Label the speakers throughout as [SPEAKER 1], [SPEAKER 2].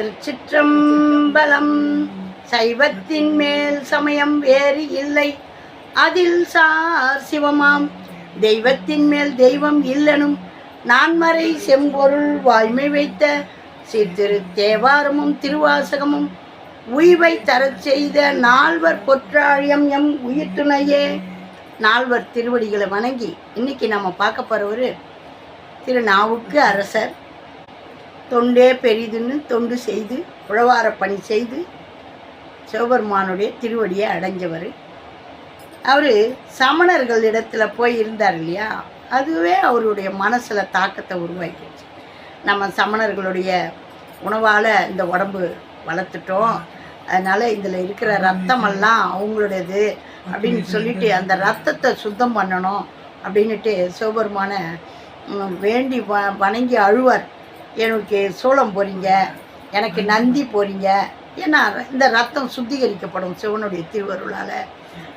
[SPEAKER 1] திருச்சிற்றம்பலம் சைவத்தின் மேல் சமயம் வேறு இல்லை. அதில் சார் சிவமாம். தெய்வத்தின் மேல் தெய்வம் இல்லனும். நான்மறை செம்பொருள் வாய்மை வைத்த சிறு தேவாரமும் திருவாசகமும் உய்வை தரச் செய்த நால்வர் பொற்றாழியம் எம் உயிர் துணையே நால்வர் திருவடிகளை வணங்கி இன்னைக்கு நம்ம பார்க்க போகிறவர் ஒரு திருநாவுக்கு அரசர் தொண்டே பெரிதுன்னு தொண்டு செய்து உழவார பணி செய்து சிவபெருமானுடைய திருவடியை அடைஞ்சவர். அவர் சமணர்கள் இடத்துல போய் இருந்தார் இல்லையா? அதுவே அவருடைய மனசில் தாக்கத்தை உருவாக்கிடுச்சு. நம்ம சமணர்களுடைய உணவால் இந்த உடம்பு வளர்த்துட்டோம். அதனால் இதில் இருக்கிற ரத்தமெல்லாம் அவங்களுடையது அப்படின்னு சொல்லிட்டு அந்த ரத்தத்தை சுத்தம் பண்ணணும் அப்படின்னுட்டு சிவபெருமான வேண்டி வ வணங்கி அழுவார். எனக்கு சோளம் போறீங்க எனக்கு நந்தி போறீங்க. ஏன்னா இந்த ரத்தம் சுத்திகரிக்கப்படும் சிவனுடைய திருவருளால்.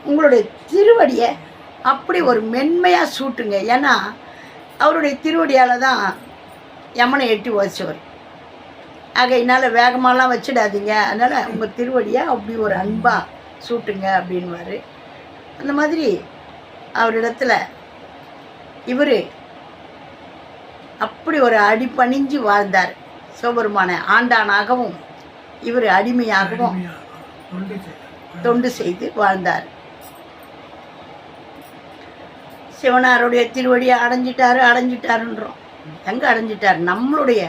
[SPEAKER 1] உங்களுடைய திருவடியை அப்படி ஒரு மென்மையாக சூட்டுங்க. ஏன்னா அவருடைய திருவடியால் தான் யமனை எட்டி உதச்சவர். என்னால் வேகமாலாம் வச்சிடாதீங்க. அதனால் உங்கள் திருவடியை அப்படி ஒரு அன்பாக சூட்டுங்க அப்படின்வார் அந்த மாதிரி அவரிடத்துல இவர் அப்படி ஒரு அடி பணிஞ்சு வாழ்ந்தார். சிவபெருமான ஆண்டானாகவும் இவர் அடிமையாகவும் தொண்டு செய்து வாழ்ந்தார். சிவனாருடைய திருவடியை அடைஞ்சிட்டாரு அடைஞ்சிட்டாருன்றோம். எங்கே அடைஞ்சிட்டார்? நம்மளுடைய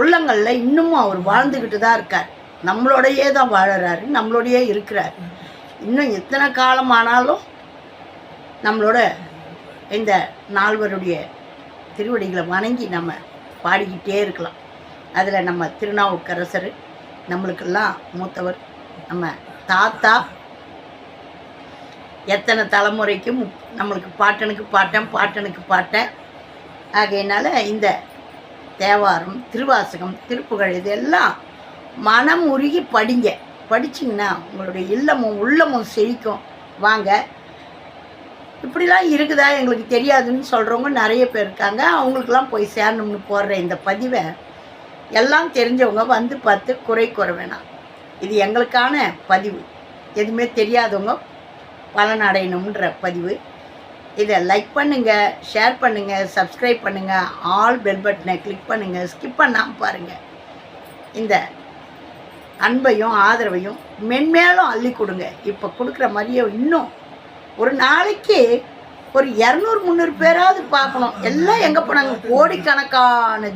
[SPEAKER 1] உள்ளங்களில் இன்னமும் அவர் வாழ்ந்துக்கிட்டு தான் இருக்கார். நம்மளோடையே தான் வாழறாரு நம்மளோடையே இருக்கிறார். இன்னும் எத்தனை காலம் ஆனாலும் நம்மளோட இந்த நால்வருடைய திருவடிகளை வணங்கி நம்ம பாடிக்கிட்டே இருக்கலாம். அதில் நம்ம திருநாவுக்கரசர் நம்மளுக்கெல்லாம் மூத்தவர் நம்ம தாத்தா. எத்தனை தலைமுறைக்கும் நம்மளுக்கு பாட்டனுக்கு பாட்டன் பாட்டனுக்கு பாட்டன். ஆகையினால இந்த தேவாரம் திருவாசகம் திருப்புகழ் இதெல்லாம் மனம் உருகி படிங்க. படிச்சிங்கன்னா உங்களுடைய இல்லமும் உள்ளமும் செழிக்கும். வாங்க இப்படிலாம் இருக்குதா? எங்களுக்கு தெரியாதுன்னு சொல்கிறவங்க நிறைய பேர் இருக்காங்க. அவங்களுக்கெல்லாம் போய் சேரணும்னு போடுற இந்த பதிவை எல்லாம் தெரிஞ்சவங்க வந்து பார்த்து குறை கூற வேணாம். இது எங்களுக்கான பதிவு. எதுவுமே தெரியாதவங்க பலன் அடையணுன்ற பதிவு. இதை லைக் பண்ணுங்கள் ஷேர் பண்ணுங்கள் சப்ஸ்கிரைப் பண்ணுங்கள் ஆல் பெல் பட்டனை கிளிக் பண்ணுங்கள் ஸ்கிப் பண்ணாமல் பாருங்கள் இந்த அன்பையும் ஆதரவையும் மென்மேலும் அள்ளி கொடுங்க. இப்போ கொடுக்குற மாதிரியே இன்னும் ஒரு நாளைக்கு ஒரு இரநூறு முந்நூறு பேராவது பார்க்கணும். எல்லாம் எங்கே போனாங்க? கோடிக்கணக்கான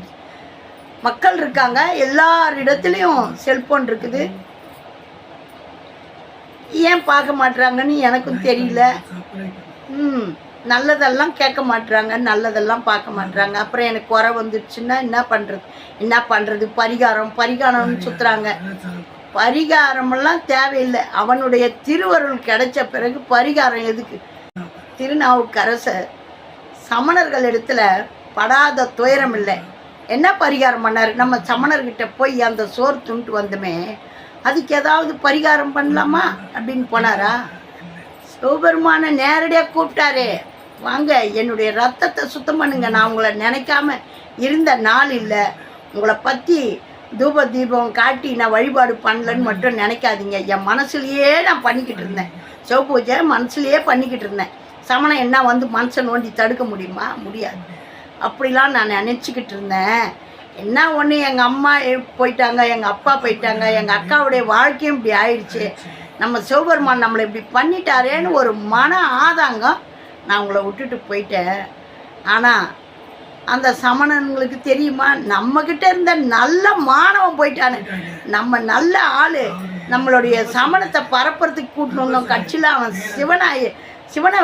[SPEAKER 1] மக்கள் இருக்காங்க. எல்லார் இடத்துலையும் செல்போன் இருக்குது. ஏன் பார்க்க மாட்றாங்கன்னு எனக்கும் தெரியல. ம் நல்லதெல்லாம் கேட்க மாட்டுறாங்க நல்லதெல்லாம் பார்க்க மாட்றாங்க. அப்புறம் எனக்கு குறை வந்துடுச்சுன்னா என்ன பண்ணுறது என்ன பண்ணுறது பரிகாரம் பரிகாரம்னு சுற்றுறாங்க பரிகாரமெல்லாம் தேவையில்லை. அவனுடைய திருவருள் கிடைச்ச பிறகு பரிகாரம் எதுக்கு? திருநாவுக்கரசர் சமணர்கள் இடத்துல படாத துயரம் இல்லை. என்ன பரிகாரம் பண்ணார்? நம்ம சமணர்கிட்ட போய் அந்த சோறு துண்டு வந்தோமே அதுக்கு ஏதாவது பரிகாரம் பண்ணலாமா அப்படின்னு போனாரா? சிவபெருமானை நேரடியாக கூப்பிட்டாரு வாங்க என்னுடைய ரத்தத்தை சுத்தம் பண்ணுங்க. நான் உங்களை நினைக்காம இருந்த நாள் இல்லை. உங்களை பற்றி தூப தீபம் காட்டி நான் வழிபாடு பண்ணலன்னு மட்டும் நினைக்காதீங்க. என் மனசுலையே நான் பண்ணிக்கிட்டு இருந்தேன். சிவபூஜை மனசுலையே பண்ணிக்கிட்டு இருந்தேன். சமணம் என்ன வந்து மனசை நோண்டி தடுக்க முடியுமா? முடியாது. அப்படிலாம் நான் நினச்சிக்கிட்டு இருந்தேன். என்ன ஒன்று எங்கள் அம்மா போயிட்டாங்க எங்கள் அப்பா போயிட்டாங்க எங்கள் அக்காவுடைய வாழ்க்கையும் இப்படி ஆயிடுச்சு. நம்ம சிவபெருமான் நம்மளை இப்படி பண்ணிட்டாரேன்னு ஒரு மன ஆதாங்கம் நான் உங்களை விட்டுட்டு போயிட்டேன். ஆனால் அந்த சமணங்களுக்கு தெரியுமா? நம்மக்கிட்ட இருந்த நல்ல மாணவன் போயிட்டானு. நம்ம நல்ல ஆள். நம்மளுடைய சமணத்தை பரப்புறதுக்கு கூட்டின்னு வந்தோம். கட்சியில் அவன் சிவனாய் சிவனை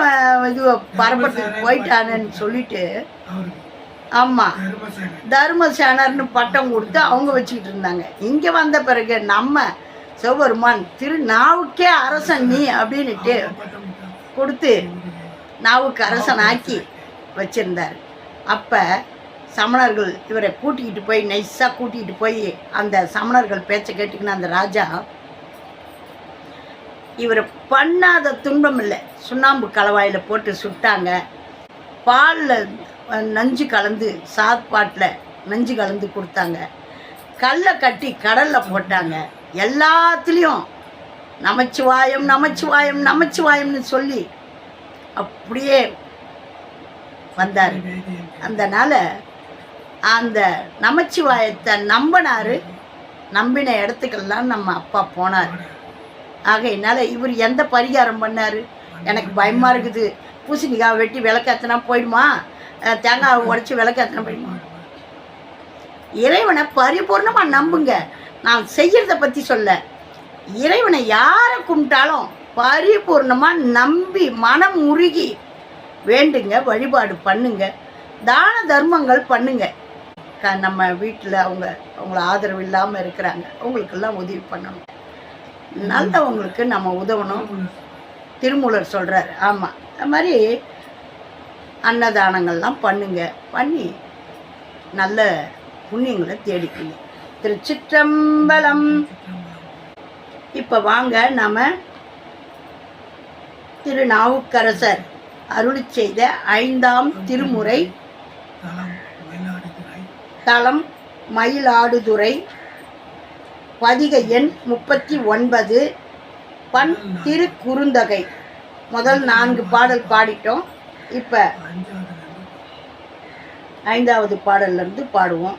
[SPEAKER 1] இது பரப்புறதுக்கு போயிட்டானேன்னு சொல்லிட்டு ஆமாம் தர்மசேனர்னு பட்டம் கொடுத்து அவங்க வச்சுக்கிட்டு இருந்தாங்க. இங்கே வந்த பிறகு நம்ம சிவபெருமான் திருநாவுக்கே அரசன் நீ அப்படின்னுட்டு கொடுத்து நாவுக்கு அரசன் ஆக்கி வச்சுருந்தாரு. அப்போ சமணர்கள் இவரை கூட்டிக்கிட்டு போய் நைஸாக கூட்டிகிட்டு போய் அந்த சமணர்கள் பேச்சை கேட்டுக்கின அந்த ராஜா இவரை பண்ணாத துன்பம் இல்லை. சுண்ணாம்பு கலவாயில் போட்டு சுட்டாங்க. பாலில் நஞ்சு கலந்து சாப்பாட்டில் நஞ்சு கலந்து கொடுத்தாங்க. கல்லை கட்டி கடலில் போட்டாங்க. எல்லாத்துலேயும் நமச்சிவாயம் நமச்சிவாயம் நமச்சிவாயம்னு சொல்லி அப்படியே வந்தார். அந்தனால் அந்த நமச்சிவாயத்தை நம்பினார். நம்பின இடத்துக்கெல்லாம் நம்ம அப்பா போனார். ஆகையினால இவர் எந்த பரிகாரம் பண்ணார்? எனக்கு பயமாக இருக்குது. பூசணிக்காய் வெட்டி விளக்காத்தினா போயிடுமா? தேங்காய் உடச்சி விளக்காத்தினா போயிடுமா? இறைவனை பரிபூர்ணமாக நம்புங்க. நான் செய்கிறத பற்றி சொல்ல. இறைவனை யாரை கும்பிட்டாலும் பரிபூர்ணமாக நம்பி மனம் உருகி வேண்டுங்க வழிபாடு பண்ணுங்கள் தான தர்மங்கள் பண்ணுங்க. க நம்ம வீட்டில் அவங்க அவங்கள ஆதரவு இல்லாமல் இருக்கிறாங்க. அவங்களுக்கெல்லாம் உதவி பண்ணணும். நல்லவங்களுக்கு நம்ம உதவணும். திருமூலர் சொல்கிறார் ஆமாம் அது மாதிரி அன்னதானங்கள்லாம் பண்ணுங்க. பண்ணி நல்ல புண்ணியங்களை தேடிக்கணும் திருச்சிற்றம்பலம் இப்போ வாங்க நாம் திருநாவுக்கரசர் அருளி செய்த ஐந்தாம் திருமுறை தலம் மயிலாடுதுறை. பதிகை எண் முப்பத்தி ஒன்பது. பண் திருக்குறுந்தகை. முதல் நான்கு பாடல் பாடிட்டோம். இப்போ ஐந்தாவது பாடல்ல இருந்து பாடுவோம்.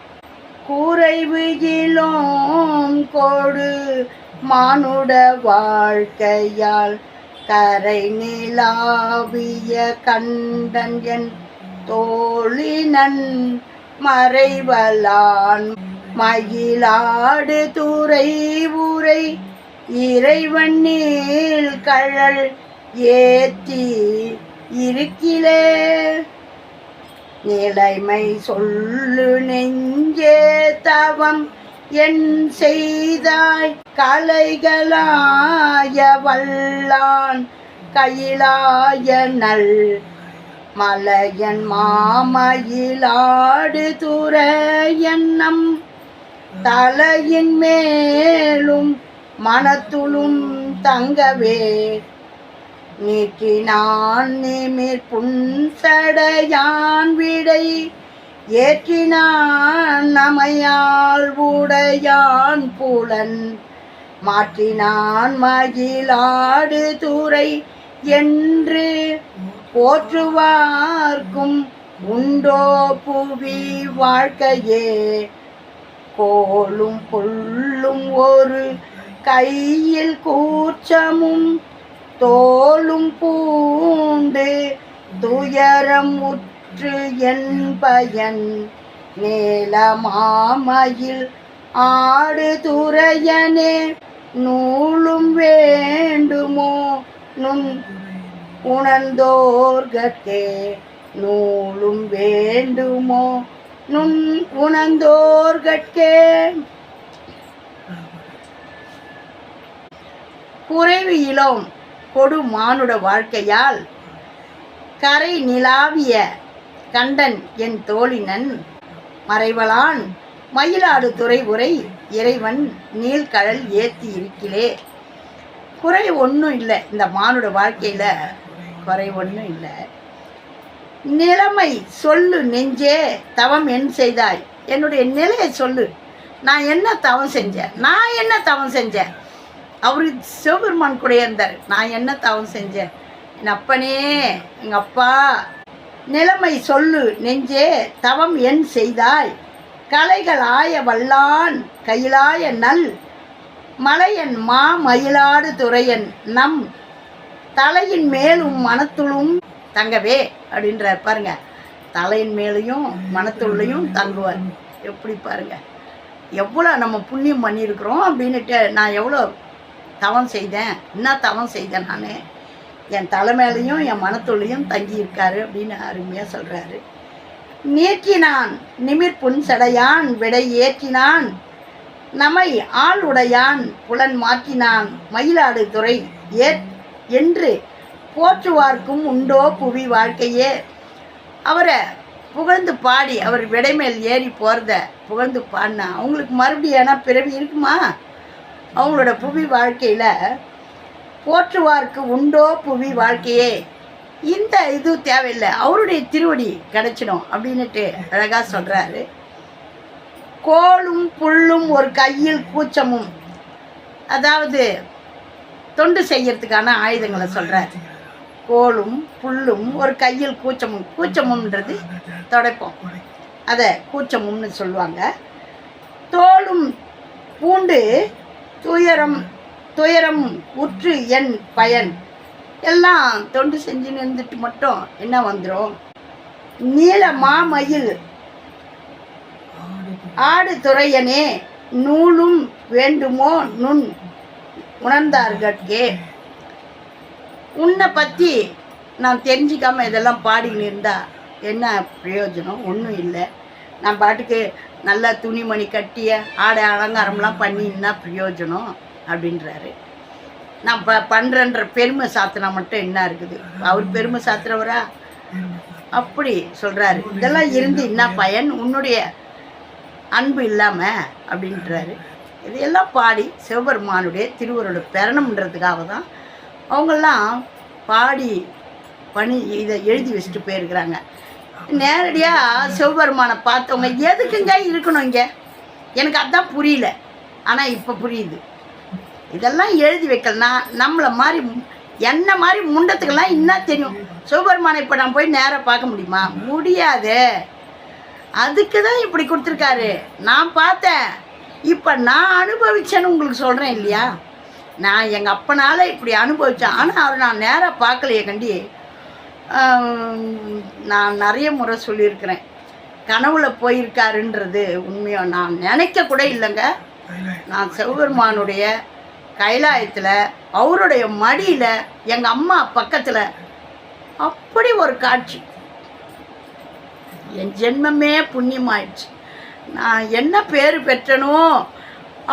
[SPEAKER 1] குறைவு இலோம் கோடு மானுட வாழ்க்கையால் கரை நிலாவிய கண்டன் என் தோழினன் மறைவலான் மயிலாடு துறை உரை இறைவன் நீள் கழல் ஏத்தி இருக்கிலே நிலைமை சொல்லு நெஞ்சே தவம் என் செய்தாய் கலைகளாய வல்லான் கையிலாய நல் மலையன் மாமயிலாடு துறையன்னம் தலையின் மேலும் மனத்துளும் தங்கவே. நீக்கினான் நிமிர் புன்சடையான் விடை. ஏற்றினான் நமையால் உடையான் புலன். மாற்றினான் மகிழாடு துறை என்று போற்றுவார்க்கும் உண்டோ புவி வாழ்க்கையே. கோலும் புல்லும் ஒரு கையில் கூச்சமும் தோளும் பூண்டு துயரம் உற்று என் பயன். நீலமாமையில் ஆடு துறையனே நூலும் வேண்டுமோ? நுண் உணர்ந்தோர்கட்கே நூலும் வேண்டுமோ? நுண் உணர்ந்தோர்கட்கே குறைவு இளம் கொடு மானுட வாழ்க்கையால் கரை நிலாவிய கண்டன் என் தோழினன் மறைவலான் மயிலாடு துறை உரை இறைவன் நீள்கடல் ஏத்தி இருக்கிலே குறை ஒன்றும் இல்லை இந்த மானுட வாழ்க்கையில். குறை ஒன்றும் இல்லை. நிலைமை சொல்லு நெஞ்சே தவம் என் செய்தாய். என்னுடைய நிலையை சொல்லு. நான் என்ன தவம் செஞ்சேன்? நான் என்ன தவம் செஞ்சேன்? அவர் சிவபெருமான் கூட இருந்தார். நான் என்ன தவம் செஞ்சேன்? என் அப்பனே எங்கள் அப்பா. நிலைமை சொல்லு நெஞ்சே தவம் என் செய்தாய். கலைகளாய வல்லான் கையிலாய நல். மலையன் மாமயிலாடு துறையன் நம் தலையின் மேலும் மனத்துளும் தங்கவே அப்படின்றார். பாருங்க தலையின் மேலையும் மனத்துள்ளையும் தங்குவார். எப்படி பாருங்க எவ்வளோ நம்ம புண்ணியம் பண்ணியிருக்கிறோம் அப்படின்னுட்டு நான் எவ்வளோ தவம் செய்தேன் என்ன தவம் செய்தேன் நான்? என் தலை மேலையும் என் மனத்துள்ளையும் தங்கியிருக்காரு அப்படின்னு அருமையாக சொல்கிறாரு நீக்கினான் நிமிர் புன்சடையான் விடை ஏற்றினான் நமை ஆள் உடையான் புலன் மாற்றினான் மயிலாடுதுறை ஏற் என்று போற்றுவார்க்கும் உண்டோ புவி வாழ்க்கையே? அவரை புகழ்ந்து பாடி அவர் விடைமேல் ஏறி போகிறத புகழ்ந்து பாடினா அவங்களுக்கு மறுபடியும் ஏன்னா பிறவி இருக்குமா? அவங்களோட புவி வாழ்க்கையில் போற்றுவார்க்கு உண்டோ புவி வாழ்க்கையே? இந்த இது தேவையில்லை. அவருடைய திருவடி கிடைச்சிடும் அப்படின்ட்டு அழகாக சொல்கிறாரு கோலும் புல்லும் ஒரு கையில் கூச்சமும். அதாவது தொண்டு செய்யறதுக்கான ஆயுதங்களை சொல்கிறார் கோலும் புல்லும் ஒரு கையில் கூச்சமும் கூச்சமும்ன்றது தொடைப்போம் அதை கூச்சமும்னு சொல்லுவாங்க. தோலும் பூண்டு துயரம் துயரம் உற்று என் பயன். எல்லாம் தொண்டு செஞ்சுன்னு இருந்துட்டு மட்டும் என்ன வந்துடும் நீல மாமயில். ஆடு துறையனே நூலும் வேண்டுமோ நுண்? உணர்ந்தார்கட்கே உன்னை பற்றி நான் தெரிஞ்சிக்காமல் இதெல்லாம் பாடிக்கின்னு இருந்தா என்ன பிரயோஜனம்? ஒன்றும் இல்லை. நான் பாட்டுக்கு நல்லா துணிமணி கட்டிய ஆடை அலங்காரம்லாம் பண்ணின்னா பிரயோஜனம் அப்படின்றாரு. நான் ப பண்ணுறன்ற பெருமை சாத்தினா மட்டும் என்ன இருக்குது? அவர் பெருமை சாத்துறவரா அப்படி சொல்கிறாரு இதெல்லாம் இருந்து என்ன பயன்? உன்னுடைய அன்பு இல்லாமல் அப்படின்றாரு. இதையெல்லாம் பாடி சிவபெருமானுடைய திருவருளை பெறணுன்றதுக்காக தான் அவங்கெல்லாம் பாடி பணி இதை எழுதி வச்சுட்டு போயிருக்கிறாங்க. நேரடியாக சிவபெருமானை பார்த்தவங்க எதுக்குங்க இருக்கணும் இங்கே? எனக்கு அதுதான் புரியல. ஆனால் இப்போ புரியுது. இதெல்லாம் எழுதி வைக்கலனா நம்மளை மாதிரி என்ன மாதிரி முண்டத்துக்கெல்லாம் என்ன தெரியும்? சிவபெருமானை இப்போ நான் போய் நேராக பார்க்க முடியுமா? முடியாது. அதுக்கு தான் இப்படி கொடுத்துருக்காரு. நான் பார்த்தேன். இப்போ நான் அனுபவிச்சேன்னு உங்களுக்கு சொல்கிறேன் இல்லையா? நான் எங்கள் அப்பனால இப்படி அனுபவித்தேன் ஆனால் அவர் நான் நேராக பார்க்கலையே கண்டி. நான் நிறைய முறை சொல்லியிருக்கிறேன். கனவுல போயிருக்காருன்றது உண்மையோ நான் நினைக்க கூட இல்லைங்க. நான் சிவபெருமானுடைய கைலாயத்தில் அவருடைய மடியில் எங்கள் அம்மா பக்கத்தில் அப்படி ஒரு காட்சி. என் ஜென்மமே புண்ணியமாயிடுச்சு. நான் என்ன பேர் பெற்றனோ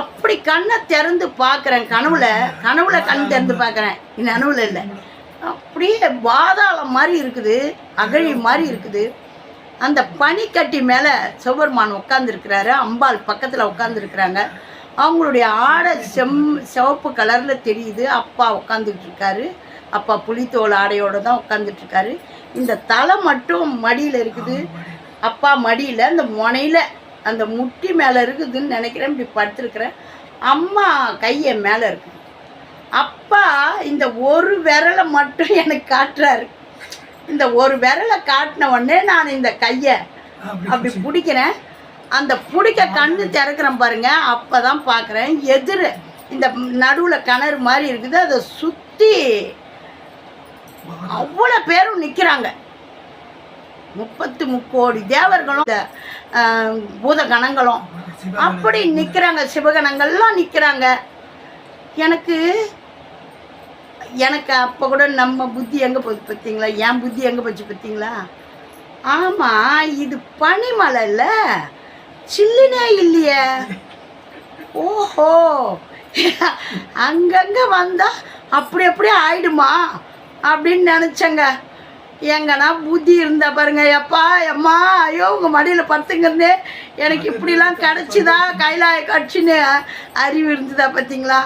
[SPEAKER 1] அப்படி கண்ணை திறந்து பார்க்குறேன் கனவுல. கனவுல கண் திறந்து பார்க்குறேன். நனவுல இல்லை. அப்படியே பாதாளம் மாதிரி இருக்குது அகழி மாதிரி இருக்குது. அந்த பனிக்கட்டி மேலே சிவபெருமான் உட்காந்துருக்கிறாரு அம்பாள் பக்கத்தில் உட்காந்துருக்குறாங்க அவங்களுடைய ஆடை செம் சிவப்பு கலரில் தெரியுது. அப்பா உட்காந்துட்டு இருக்காரு அப்பா புளித்தோல் ஆடையோடு தான் உட்காந்துட்ருக்காரு இந்த தலை மட்டும் மடியில் இருக்குது. அப்பா மடியில் அந்த முனையில் அந்த முட்டி மேலே இருக்குதுன்னு நினைக்கிறேன் இப்படி படுத்துருக்குறேன். அம்மா கையை மேலே இருக்குது அப்பா இந்த ஒரு விரலை மட்டும் எனக்கு காட்டுறாரு. இந்த ஒரு விரலை காட்டின உடனே நான் இந்த கையை அப்படி பிடிக்கிறேன். அந்த பிடிக்க கண்ணு திறக்கிறேன் பாருங்க. அப்போ தான் பார்க்குறேன். எதிர் இந்த நடுவில் கிணறு மாதிரி இருக்குது. அதை சுற்றி அவ்வளோ பேரும் நிற்கிறாங்க முப்பத்து முக்கோடி தேவர்களும் பூத கணங்களும் அப்படி நிற்கிறாங்க சிவகணங்கள்லாம் நிற்கிறாங்க எனக்கு எனக்கு அப்போ கூட நம்ம புத்தி எங்கே போச்சு பார்த்தீங்களா என் புத்தி எங்கே போச்சு பார்த்தீங்களா ஆமாம் இது பனிமலை இல்லை. சில்லுனே இல்லையே. ஓஹோ. அங்கங்கே வந்தால் அப்படி அப்படியே ஆயிடுமா? அப்படின்னு நினச்சேங்க. எங்கன்னா புத்தி இருந்தா பாருங்க. எப்பா அம்மா ஐயோ உங்கள் மடியில் படுத்துங்கிறதே எனக்கு இப்படிலாம் கிடச்சிதா? கைலாய காட்சின்னு அறிவு இருந்ததா பார்த்தீங்களா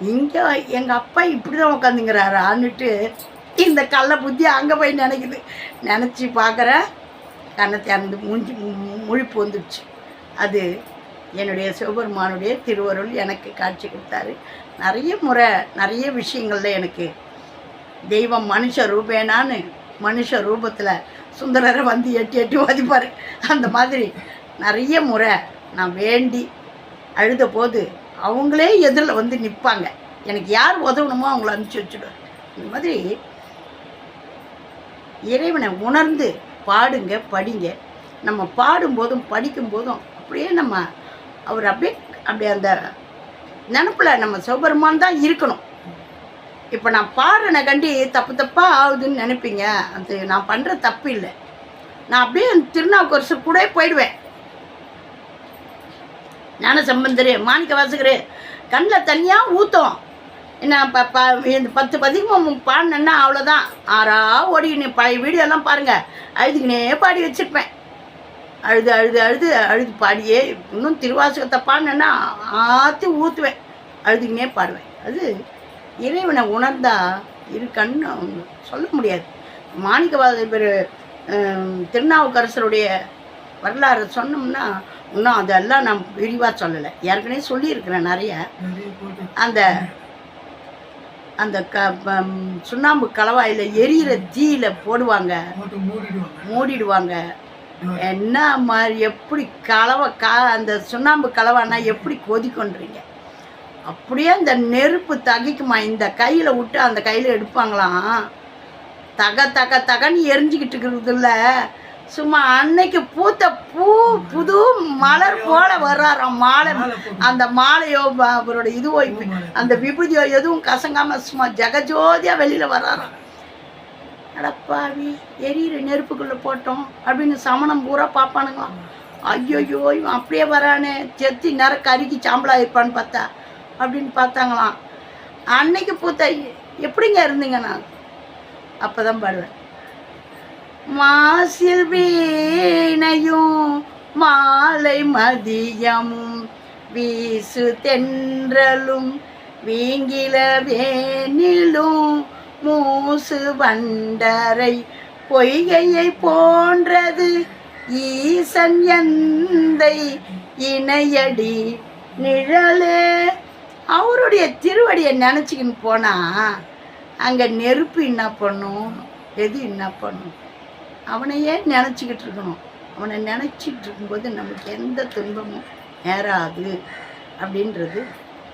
[SPEAKER 1] இங்கே எங்கள் அப்பா இப்படி தான் உட்காந்துங்கிறாரான்னுட்டு இந்த கள்ள புத்தி அங்கே போய் நினைக்குது. நினச்சி பார்க்குறேன் கண்ணை திறந்து மூஞ்சி மு- முழிப்பு வந்துடுச்சு. அது என்னுடைய சிவபெருமானுடைய திருவருள் எனக்கு காட்சி கொடுத்தாரு. நிறைய முறை நிறைய விஷயங்கள்ல எனக்கு தெய்வம் மனுஷ ரூபேனான்னு மனுஷ ரூபத்தில் சுந்தரரை வந்து எட்டி எட்டி வதிப்பார் அந்த மாதிரி நிறைய முறை நான் வேண்டி அழுத போது அவங்களே எதிரில் வந்து நிற்பாங்க. எனக்கு யார் உதவணுமோ அவங்கள அனுப்பிச்சி வச்சுடுவேன். இந்த மாதிரி இறைவனை உணர்ந்து பாடுங்க படிங்க. நம்ம பாடும்போதும் படிக்கும்போதும் அப்படியே நம்ம அவர் அப்படியே அப்படியே அந்த நினப்பில் நம்ம சிவபெருமான் தான் இருக்கணும். இப்போ நான் பாடுறனை கண்டி தப்பு தப்பாக ஆகுதுன்னு நினைப்பீங்க. அது நான் பண்ணுற தப்பு இல்லை. நான் அப்படியே அந்த திருநாவுக்கரசு கூட போயிடுவேன். ஞான சம்பந்தரு மாணிக்க வாசகரு கண்ணில் தனியாக ஊற்றும் என்ன ப ப இந்த பத்து பதிகமும் பாடினேன்னா அவ்வளோதான் ஆறா ஓடினு பழைய வீடியோலாம் பாருங்கள் அழுதுகினே பாடி வச்சுருப்பேன். அழுது அழுது அழுது அழுது பாடியே இன்னும் திருவாசகத்தை பாடினேன்னா ஆற்றி ஊற்றுவேன் அழுதுகினே பாடுவேன். அது இறைவனை உணர்ந்தா இரு கண்ணு சொல்ல முடியாது. மாணிக்கவாத பேர் திருநாவுக்கரசருடைய வரலாறு சொன்னோம்னா இன்னும் அதெல்லாம் நான் விரிவாக சொல்லலை. ஏற்கனவே சொல்லியிருக்கிறேன் நிறைய. அந்த அந்த க சுண்ணாம்பு கலவாயில் எரியிற தீயில போடுவாங்க. மூடிடுவாங்க. என்ன மாதிரி எப்படி கலவை கா அந்த சுண்ணாம்பு கலவானா எப்படி கொதிக்கொன்றீங்க அப்படியே அந்த நெருப்பு தகிக்குமா? இந்த கையில் விட்டு அந்த கையில் எடுப்பாங்களாம். தக தக தகன்னு எரிஞ்சுக்கிட்டு இருக்கிறதுல சும்மா அன்னைக்கு பூத்த பூ புது மலர் போல வர்றாராம் மாலை. அந்த மாலையோ அவரோட இதுவோ அந்த விபூதியோ எதுவும் கசங்காம சும்மா ஜெகஜோதியா வெளியில வர்றாராம். அடப்பாவி எரியிற நெருப்புக்குள்ள போட்டோம் அப்படின்னு சமணம் பூரா பார்ப்பானுங்களாம் ஐயோயோ இவன் அப்படியே வரானே. செத்தி நேரம் கருக்கி சாம்பலா இருப்பான்னு பார்த்தா. அப்படின்னு பார்த்தாங்களாம். அன்னைக்கு பூத்த எப்படிங்க இருந்தீங்க நான்? அப்பதான் பாடுவேன். மாசில் வீணையும் மாலை மதியமும் வீசு தென்றலும் வீங்கில வேணிலும் மூசு வண்டரை பொய்கையை போன்றது ஈசன் எந்தை இணையடி நிழலே அவருடைய திருவடியை நினச்சிக்கின்னு போனால் அங்கே நெருப்பு என்ன பண்ணும்? எது என்ன பண்ணும்? அவனையே நினச்சிக்கிட்டு இருக்கணும். அவனை நினச்சிக்கிட்டு இருக்கும்போது நமக்கு எந்த துன்பமும் நேராது அப்படின்றது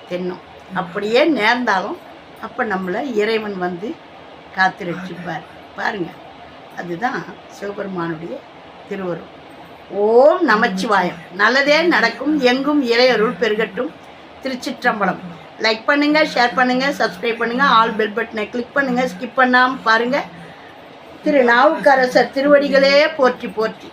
[SPEAKER 1] தென்னும். அப்படியே நேர்ந்தாலும் அப்போ நம்மளை இறைவன் வந்து காத்து ரட்சிப்பார் பாருங்கள் அதுதான் சிவபெருமானுடைய திருவருள். ஓம் நமச்சிவாயம். நல்லதே நடக்கும் எங்கும் இறையருள் பெருகட்டும். திருச்சிற்றம்பலம். லைக் பண்ணுங்கள் ஷேர் பண்ணுங்கள் சப்ஸ்கிரைப் பண்ணுங்கள் ஆல் பெல் பட்டனை கிளிக் பண்ணுங்கள் ஸ்கிப் பண்ணாமல் பாருங்கள் திரு நாவுக்கரசர் திருவடிகளே போற்றி போற்றி.